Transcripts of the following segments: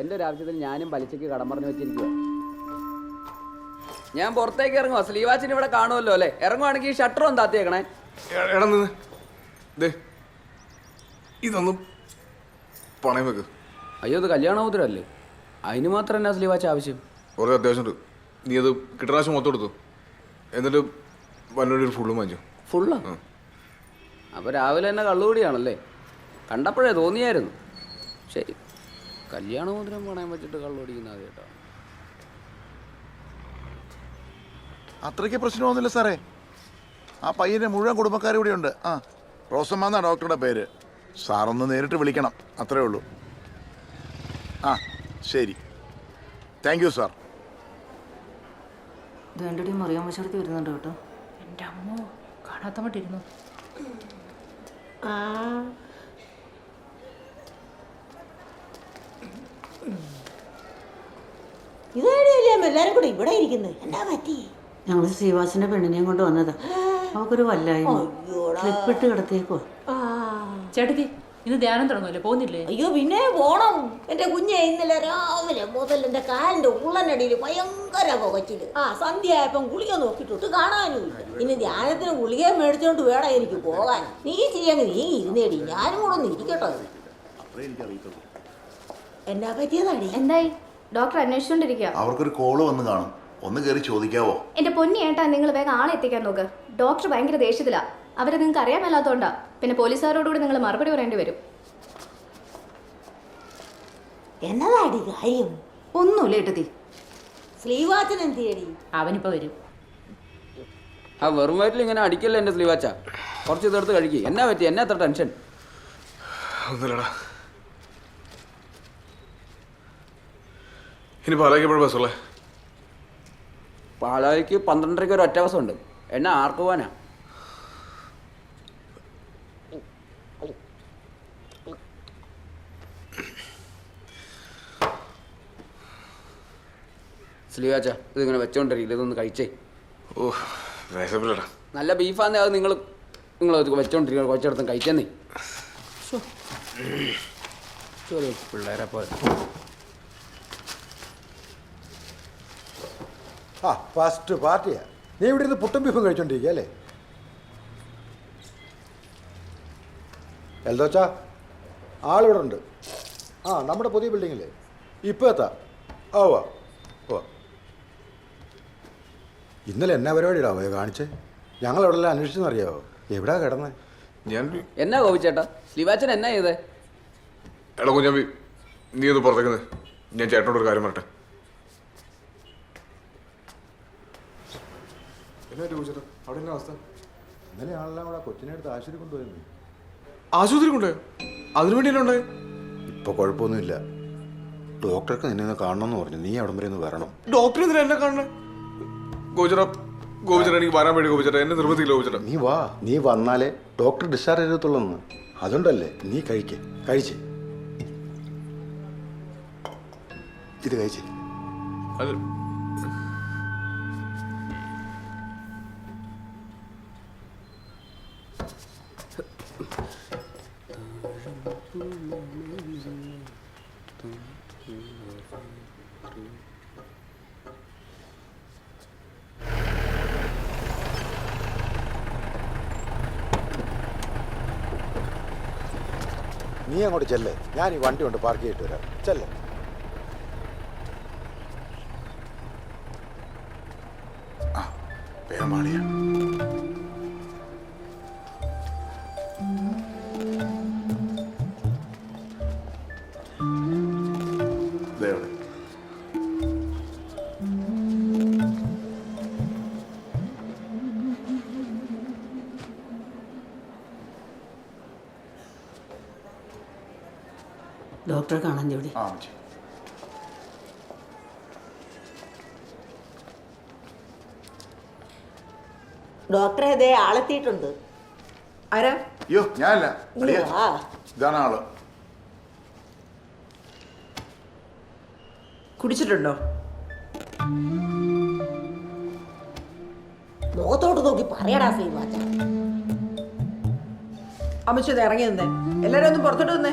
എന്റെ ഒരു ആവശ്യത്തിൽ ഞാനും പലിശയ്ക്ക് കടം പറഞ്ഞു വെച്ചിരിക്കുക ഞാൻ പുറത്തേക്ക് ഇറങ്ങുവോ. സ്ലീവാച്ചിന് ഇവിടെ കാണുമല്ലോ അല്ലേ? ഇറങ്ങുവാണെങ്കിൽ ഈ ഷട്ടർ ഒന്ന് താത്തിയേക്കണേ ഇതൊന്നും പണയം വെക്ക്. അയ്യോ ഇത് കല്യാണോത്തരല്ലേ അതിന് മാത്രം എന്നാ സ്ലീവാച്ച് ആവശ്യം? കുറേ അത്യാവശ്യമുണ്ട്. നീ അത് കിട്ടണാശം മൊത്തം എടുത്തു. എന്നിട്ട് വന്നൊരു ഫുള്ളും വാങ്ങിച്ചു. ഫുള്ളാ? അപ്പോൾ രാവിലെ തന്നെ കള്ളുകൂടിയാണല്ലേ? കണ്ടപ്പോഴേ തോന്നിയായിരുന്നു. ശരി. കല്യാണമോതിരം പണയം വെച്ചിട്ട് കള്ളുപിടിക്കുന്ന ആദ്യമായിട്ടാണ് അത്രയ്ക്ക് പ്രശ്നമൊന്നുമില്ല സാറേ. ആ പയ്യന്റെ മുഴുവൻ കുടുംബക്കാരും ഇവിടെ ഉണ്ട്. ആ റോസമ്മ എന്നാ ഡോക്ടറുടെ പേര്. സാറൊന്ന് നേരിട്ട് വിളിക്കണം. അത്രേ ഉള്ളൂ. ആ ശരി. താങ്ക് യു സാർ മറിയാൻ വശത്ത് വരുന്നുണ്ട് കേട്ടോ. എന്റെ അമ്മ കാണാത്ത മട്ടിരുന്നു ഇതേടിയല്ലേ എല്ലാരും കൂടെ ഇവിടെ ഇരിക്കുന്നത് എന്താ പറ്റി? ഞങ്ങൾ ശ്രീവാസിന്റെ പെണ്ണിനെയും കൊണ്ട് വന്നതാ. അവക്കൊരു വല്ലായ്മ. ക്ലിപ്പിട്ട് കിടത്തേക്കോ ആ. ചേട്ടത്തി ഇന്ന് ധ്യാനം തുടങ്ങല്ലേ പോകുന്നില്ലേ? അയ്യോ പിന്നെ പോണം. എന്റെ കുഞ്ഞെ ഇന്നലെ രാവിലെ മുതൽ എന്റെ കാലിന്റെ ഉള്ളനടിയിൽ ഭയങ്കര പുകച്ചിൽ. ആ സന്ധ്യ ആയപ്പം ഗുളിക നോക്കിയിട്ടൊട്ട് കാണാനും ഇനി ധ്യാനത്തിന് ഗുളിക മേടിച്ചോണ്ട് വേണം എനിക്ക് പോകാൻ. നീ ചെയ്യാൻ നീ ഇരുന്നേടി. ഞാനും കൂടെ ഒന്ന് ഇരിക്കട്ടോ. എന്നാ പറ്റിയതാടി? എന്തായി? ഡോക്ടർ അന്വേഷിച്ചോണ്ടിരിക്കുക അവർക്കൊരു കോൾ വന്ന് കാണും. ഒന്ന് കയറി ചോദിക്കാവോ? എന്റെ പൊന്നി ഏട്ടാ നിങ്ങൾ വേഗം ആളെ എത്തിക്കാൻ നോക്ക്. ഡോക്ടർ ഭയങ്കര ദേഷ്യത്തിലാ. അവരെ നിങ്ങൾക്ക് അറിയാൻ മേലാത്തോണ്ടാ പിന്നെ പോലീസുകാരോടുകൂടി നിങ്ങൾ മറുപടി പറയേണ്ടി വരും. എന്നതാടി കാര്യം? ഒന്നുമില്ല ഏട്ടത്തി. ശ്രീവാച്ചൻ എന്തിയടി? അവനിപ്പോ വരും. ആ വെറും വയറ്റിൽ ഇങ്ങനെ അടിക്കല്ലേ എന്റെ സ്ലീവാച്ച? കുറച്ച് ഇതെടുത്ത് കഴിക്കുക എന്നാ പറ്റി? എന്നാ എത്ര ടെൻഷൻ? ഒന്നുമില്ലടാ. ഇനി പാലാക്കിയപ്പോഴും ബസ്സുള്ളേ? പാലായിക്ക് പന്ത്രണ്ടരയ്ക്ക് ഒരു ഒറ്റ ബസ്സുണ്ട് എന്നെ ആർക്ക് പോവാനാ? സ്ലീവാച്ച ഇതിങ്ങനെ വെച്ചോണ്ടിരിക്കില്ല ഇതൊന്ന് കഴിച്ചേ. ഓ വിശപ്പില്ലടാ. നല്ല ബീഫാന്നേ അത് നിങ്ങൾ നിങ്ങൾ വെച്ചോണ്ടിരിക്കണം കുറച്ചിടത്തും കഴിച്ചെന്നേ. പിള്ളേരെ പോലെ. ആ ഫസ്റ്റ് പാർട്ടിയാ. നീ ഇവിടെ ഇരുന്ന് പുട്ടും ബീഫും കഴിച്ചോണ്ടിരിക്കുക അല്ലേ? എൽദോച്ച ആളിവിടെ ഉണ്ട് ആ നമ്മുടെ പുതിയ ബിൽഡിങ്ങില്ലേ? ഇപ്പോൾ എത്താ. ഓ വാ ഓ ഇന്നലെ എന്നാ പരിപാടിയിടാ പോയ കാണിച്ചേ? ഞങ്ങൾ എവിടെ എല്ലാം അന്വേഷിച്ചെന്നറിയാവോ? എവിടാ കിടന്നേ? ഞാൻ എന്നാ കോപിച്ചേട്ടാ ശ്രീവാച്ചൻ എന്നാ ചെയ്തേ? എടാ കുഞ്ഞാമ്പി നീ ഒന്ന് പുറത്തേക്കുന്നത് ഞാൻ ചേട്ടനോട് ഒരു കാര്യം പറട്ടെ എന്നാ അവിടെ എന്നാ അവസ്ഥ? ഇന്നലെ ആളെല്ലാം കൂടെ കൊച്ചിനെ എടുത്ത് ആശുപത്രി കൊണ്ടുപോയിരുന്നു. ആശുപത്രി കൊണ്ടുപോയോ അതിനുവേണ്ടി എന്നെ ഉണ്ടായി ഇപ്പോൾ കുഴപ്പമൊന്നുമില്ല. ഡോക്ടർക്ക് നിന്നെ ഒന്ന് കാണണമെന്ന് പറഞ്ഞു. നീ അവിടം വരെ ഒന്ന് വരണം. ഡോക്ടർ എന്തിനാ എന്നെ കാണണേ? ഗോചര ഗോപിച്ചേട്ടാ എനിക്ക് വരാൻ വേണ്ടി ഗോപിച്ചേട്ടാ എന്നെ നിർബന്ധിക്കില്ല ഗോപിച്ചേട്ടാ നീ വാ. നീ വന്നാലേ ഡോക്ടർ ഡിസ്ചാർജ് ചെയ്യത്തുള്ളൂ അതുകൊണ്ടല്ലേ നീ കഴിക്കേ. കഴിച്ചേ. ഇത് കഴിച്ചേ. അത് നീ അങ്ങോട്ട് ചെല്ലേ. ഞാൻ ഈ വണ്ടി കൊണ്ട് പാർക്ക് ചെയ്തിട്ട് വരാം. ചെല്ലേ. പേമാളിയ. ഡോക്ടറെ കാണാൻ ജോലി ആ മതി. ഡോക്ടറെ ഇതേ ആളെത്തിയിട്ടുണ്ട്. ആരാ? അയ്യോ ഞാനല്ല. അളിയാ. ആ. ഇതാണ് ആൾ. കുടിച്ചിട്ടുണ്ടോ? മുഖത്തോട്ട് നോക്കി പറയടാ ശ്രീവാച്ച അമ്മച്ചി ഇത് ഇറങ്ങി നിന്നേ എല്ലാരും ഒന്ന് പുറത്തോട്ട് നിന്നേ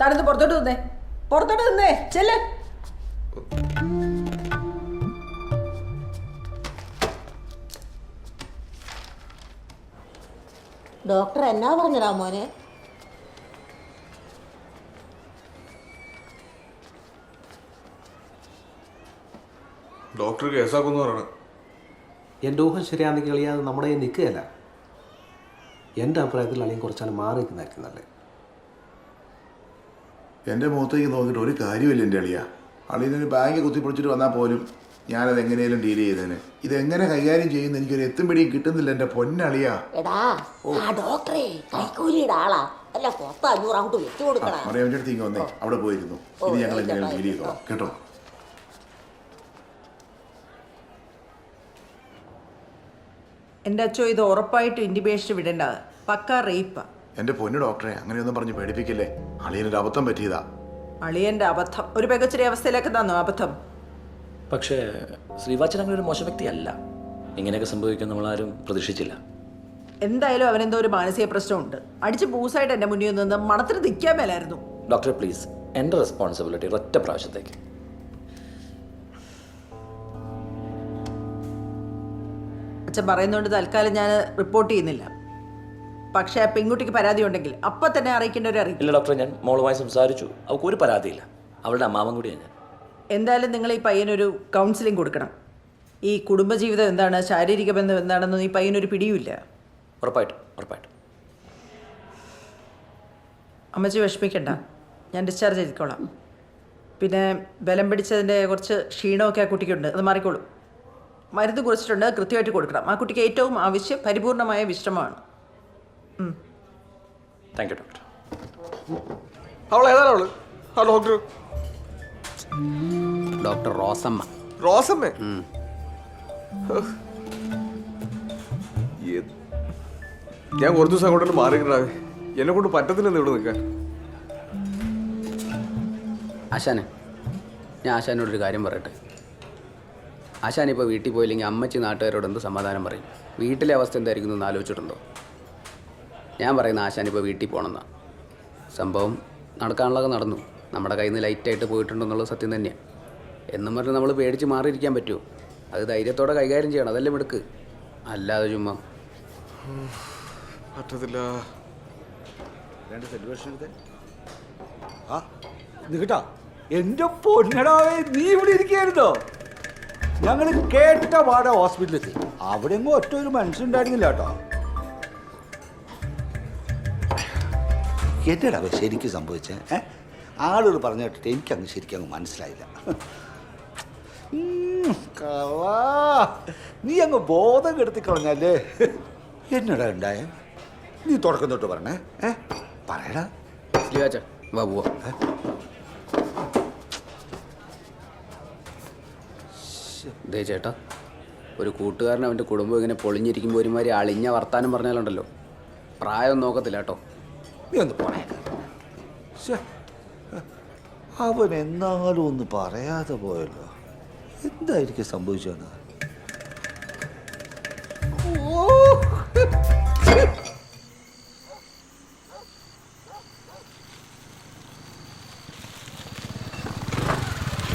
താനൊന്ന് പുറത്തോട്ട് നിന്നേ പുറത്തോട്ട് നിന്നേ ചെല്ല്. ഡോക്ടർ എന്നാ പറഞ്ഞടാ മോനെ? ഡോക്ടർ കേസാക്കുന്നു പറയണ. എന്റെ ഊഹം ശരിയാണെങ്കിൽ കളിയാതെ നമ്മുടെ കയ്യിൽ നിൽക്കുകയല്ല. എന്റെ അഭിപ്രായത്തിൽ അളിയും കുറച്ചാൽ മാറി നിൽക്കുന്നതായിരിക്കും നല്ലത്. എന്റെ മുഖത്തേക്ക് നോക്കിയിട്ട് ഒരു കാര്യമില്ല എന്റെ അളിയ. അളിയനൊരു ബാങ്ക് കുത്തിപ്പൊളിച്ചിട്ട് വന്നാൽ പോലും ഞാനത് എങ്ങനെയും ഡീൽ ചെയ്തേനെ. ഇതെങ്ങനെ കൈകാര്യം ചെയ്യുന്ന എനിക്കൊരു എത്തും പിടിയും കിട്ടുന്നില്ല എന്റെ പൊന്നളിയ. എടാ ആ ഡോക്ടറെ കൈക്കൂലിയുടെ ആളാ. അല്ല പത്ത് അഞ്ഞൂറ് അങ്ങോട്ട് വെച്ചു കൊടുക്കണ. മറിയാമ്മന്റെ അടുത്ത് ഇങ്ങ് വന്നേ. അവിടെ പോയിരുന്നു. ഇത് ഞങ്ങൾ എങ്ങനെയാണ് ഡീൽ ചെയ്തോളാം. കേട്ടോ? എന്റെ അച്ഛോ ഇത് ഉറപ്പായിട്ട് ഇൻഡിബേഷൻ വിടേണ്ടത്. പക്ക റേപ്പാ. എന്റെ പൊന്നു ഡോക്ടറെ അങ്ങനെയൊന്നും പറഞ്ഞ് പേടിപ്പിക്കില്ലേ? അളിയനൊരു അബദ്ധം പറ്റിയതാ. അളിയന്റെ അബദ്ധം. ഒരു മികച്ചൊരു അവസ്ഥയിലേക്ക് തന്നു അബദ്ധം. പക്ഷേ ശ്രീവാച്ചൻ അങ്ങനെ ഒരു മോശം വ്യക്തിയല്ല. ഇങ്ങനെയൊക്കെ സംഭവിക്കും നമ്മളാരും പ്രതീക്ഷിച്ചില്ല. എന്തായാലും അവനെന്തോ ഒരു മാനസിക പ്രശ്നമുണ്ട്. അടിച്ച് പൂസായിട്ട് എന്റെ മുന്നിൽ നിന്ന് മണത്തിന് നിൽക്കാൻ മേലായിരുന്നു. ഡോക്ടർ പ്ലീസ് എന്റെ റെസ്പോൺസിബിലിറ്റി ഒറ്റ പ്രാവശ്യത്തേക്ക്. അച്ഛൻ പറയുന്നതുകൊണ്ട് തൽക്കാലം ഞാൻ റിപ്പോർട്ട് ചെയ്യുന്നില്ല. പക്ഷേ പെൺകുട്ടിക്ക് പരാതി ഉണ്ടെങ്കിൽ അപ്പൊ തന്നെ അറിയിക്കേണ്ടവരെ അറിയിക്കും ഇല്ല ഡോക്ടർ ഞാൻ മോളുമായി സംസാരിച്ചു. അവൾക്ക് ഒരു പരാതിയില്ല. അവളുടെ അമ്മാവൻ കൂടിയാണ് ഞാൻ. എന്തായാലും നിങ്ങൾ ഈ പയ്യനൊരു കൗൺസിലിംഗ് കൊടുക്കണം. ഈ കുടുംബജീവിതം എന്താണ് ശാരീരിക ബന്ധം എന്താണെന്ന് ഈ പയ്യനൊരു പിടിയുമില്ല. ഉറപ്പായിട്ടും ഉറപ്പായിട്ടും. അമ്മച്ചി വിഷമിക്കണ്ട. ഞാൻ ഡിസ്ചാർജ് ചെയ്തിക്കോളാം. പിന്നെ ബലം പിടിച്ചതിന്റെ കുറച്ച് ക്ഷീണമൊക്കെ ആ കുട്ടിക്കുണ്ട്. അത് മാറിക്കോളും. മരുന്ന് കുറിച്ചിട്ടുണ്ട്. കൃത്യമായിട്ട് കൊടുക്കണം. ആ കുട്ടിക്ക് ഏറ്റവും ആവശ്യം പരിപൂർണമായ വിശ്രമമാണ്. താങ്ക് യു ഡോക്ടർ അവൾ ഏതാണ് അവൾ? ആ ഡോക്ടർ ഡോക്ടർ റോസമ്മ. റോസമ്മേ. ഏത്- ഞാൻ കുറച്ച് ദിവസം അങ്ങോട്ട് മാറിയിട്ടാ എന്നെ കൊണ്ട് പറ്റത്തില്ലെന്ന് ഇവിടെ നിൽക്കാൻ. ആശാനെ ഞാൻ ആശാനോടൊരു കാര്യം പറയട്ടെ. ആശാൻ ഇപ്പോൾ വീട്ടിൽ പോയില്ലെങ്കിൽ അമ്മച്ചി നാട്ടുകാരോട് എന്ത് സമാധാനം പറയും? വീട്ടിലെ അവസ്ഥ എന്തായിരിക്കും എന്ന് ആലോചിച്ചിട്ടുണ്ടോ? ഞാൻ പറയുന്ന ആശാനിപ്പോൾ വീട്ടിൽ പോകണമെന്നാണ് സംഭവം നടക്കാനുള്ളതൊക്കെ നടന്നു. നമ്മുടെ കയ്യിൽ നിന്ന് ലൈറ്റായിട്ട് പോയിട്ടുണ്ടെന്നുള്ളത് സത്യം തന്നെയാണ് എന്നും പറഞ്ഞ് നമ്മൾ പേടിച്ച് മാറിയിരിക്കാൻ പറ്റുമോ? അത് ധൈര്യത്തോടെ കൈകാര്യം ചെയ്യണം. അതല്ലേ മിടുക്ക് അല്ലാതെ ചുമ്മാ. പറ്റത്തില്ല. ആ നികട്ടാ എന്റെ പൊന്നടാവേ നീ ഇവിടെ ഇരിക്കുകയായിരുന്നോ? ഞങ്ങൾ കേട്ട പാടെ ഹോസ്പിറ്റലിൽ അവിടെ എങ്ങും ഒറ്റ ഒരു മനുഷ്യൻ ഉണ്ടായിരുന്നില്ല കേട്ടോ. എന്നടാ ശരിക്കും സംഭവിച്ചത് ഏ? ആളുകൾ പറഞ്ഞു കേട്ടിട്ട് എനിക്കങ്ങ് ശരിക്കും അങ്ങ് മനസ്സിലായില്ല. നീ അങ്ങ് ബോധം കെടുത്തി കളഞ്ഞല്ലേ? എന്നടാ ഉണ്ടായ? നീ തുടക്കം തൊട്ട് പറഞ്ഞേ ഏ? പറയടാ. ദേ ചേട്ടാ ഒരു കൂട്ടുകാരൻ അവന്റെ കുടുംബം ഇങ്ങനെ പൊളിഞ്ഞിരിക്കുമ്പോൾ ഒരുമാതിരി അളിഞ്ഞ വർത്താനം പറഞ്ഞാലുണ്ടല്ലോ. പ്രായം നോക്കത്തില്ല കേട്ടോ. നീ ഒന്ന് പറയാ. അവൻ എന്നാലും ഒന്ന് പറയാതെ പോയല്ലോ. എന്തായിരിക്കും സംഭവിച്ചത്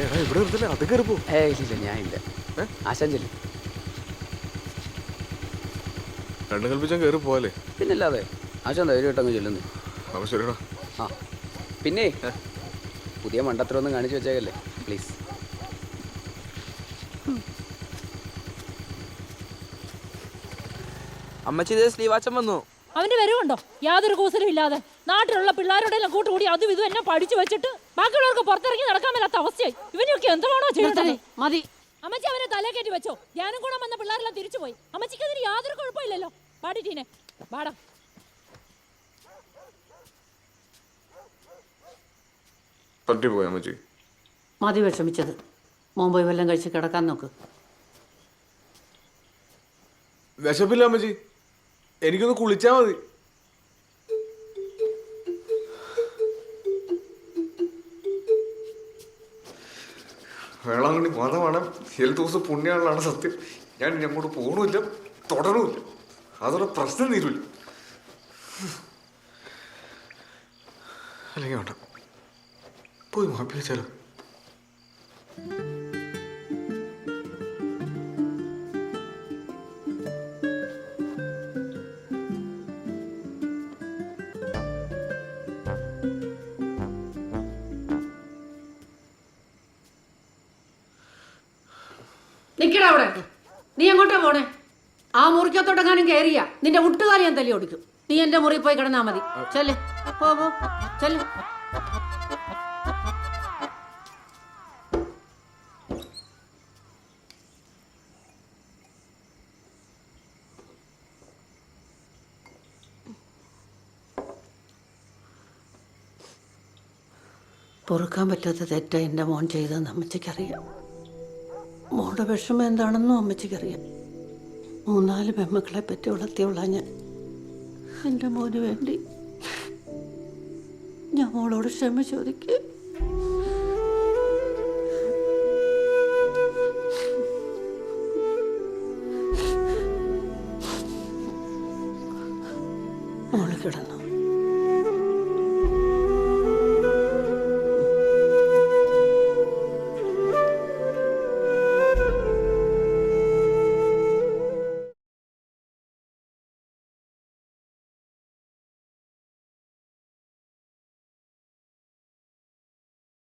ഏടാ ഇവിടെ നിർത്തല്ലേ അത് കയറി പോ. ഏ ഇല്ല ഞാൻ ഇല്ല. ആശാൻ ചെല്ലും രണ്ടും കൽപ്പിച്ചാൽ കയറി പോവാലേ പിന്നല്ലാതെ ആശാൻ ധൈര്യമായിട്ടങ്ങ് ചെല്ലുന്നു. അപ്പൊ ശരിടാ ആ. പിന്നെ? പുതിയ മണ്ടത്തരമൊന്നും കാണിച്ചു വെച്ചേക്കല്ലേ? പ്ലീസ്. അമ്മച്ചി ഇതേ സ്ലീവാച്ചൻ വന്നു. അവന്റെ വരവുണ്ടോ? യാതൊരു കൂസലും ഇല്ലാതെ. നാട്ടിലുള്ള പിള്ളേരോടെല്ലാം കൂട്ടുകൂടി അതും ഇതും എന്നെ പഠിച്ചു വെച്ചിട്ട് ബാക്കിയുള്ളവർക്ക് പുറത്തിറങ്ങി നടക്കാൻ മേലാത്ത അവസ്ഥയായി. ഇവനൊക്കെ എന്തുവാണോ ചെയ്യുന്നത് മതി. അമ്മച്ചി അവനെ തലേ കയറ്റി വെച്ചോ. ധ്യാനം കൂടെ വന്ന പിള്ളേരെല്ലാം തിരിച്ചു പോയി അമ്മച്ചിക്ക് അതിന് യാതൊരു കുഴപ്പമില്ലല്ലോ. പാടിട്ടീനെ പാടാം പാടാ പറ്റിപ്പോയി അമ്മച്ചി. മതി വിഷമിച്ചത്. മോൻ പോയി വല്ലതും കഴിച്ച് കിടക്കാൻ നോക്ക്. വിശപ്പില്ല അമ്മച്ചി. എനിക്കൊന്ന് കുളിച്ചാ മതി. വേളാങ്കണ്ണി മതമാണ് ഹെൽത്ത് ദിവസം പുണ്യാണെന്നാണ് സത്യം. ഞാൻ ഇനി അങ്ങോട്ട് പോകണമില്ല തുടരുമില്ല. അതോടെ പ്രശ്നം തീരുമില്ല അല്ലെങ്കിൽ വേണ്ട. പോയി മാപ്പി വെച്ചാലോ നിക്കടാ അവിടെ. നീ എങ്ങോട്ടാ പോണേ? ആ മുറിക്കത്തോട്ടെങ്ങാനും കയറിയ നിന്റെ മുട്ടുകാരി ഞാൻ തല്ലി ഓടിക്കും. നീ എന്റെ മുറിയിൽ പോയി കിടന്നാ മതി. ചെല്ലേ. പോ പോ. ചെല്ല്. പൊറുക്കാൻ പറ്റാത്ത തെറ്റ എന്റെ മോൻ ചെയ്തതെന്ന് അമ്മച്ചിക്കറിയാം. മോളുടെ വിഷമം എന്താണെന്നും അമ്മച്ചിക്കറിയാം. മൂന്നാൽ പെമ്മക്കളെ പറ്റി വളർത്തിയുള്ള ഞാൻ. എന്റെ മോന് വേണ്ടി ഞാൻ മോളോട് ക്ഷമ ചോദിക്കുക മോൾ കിടന്നു.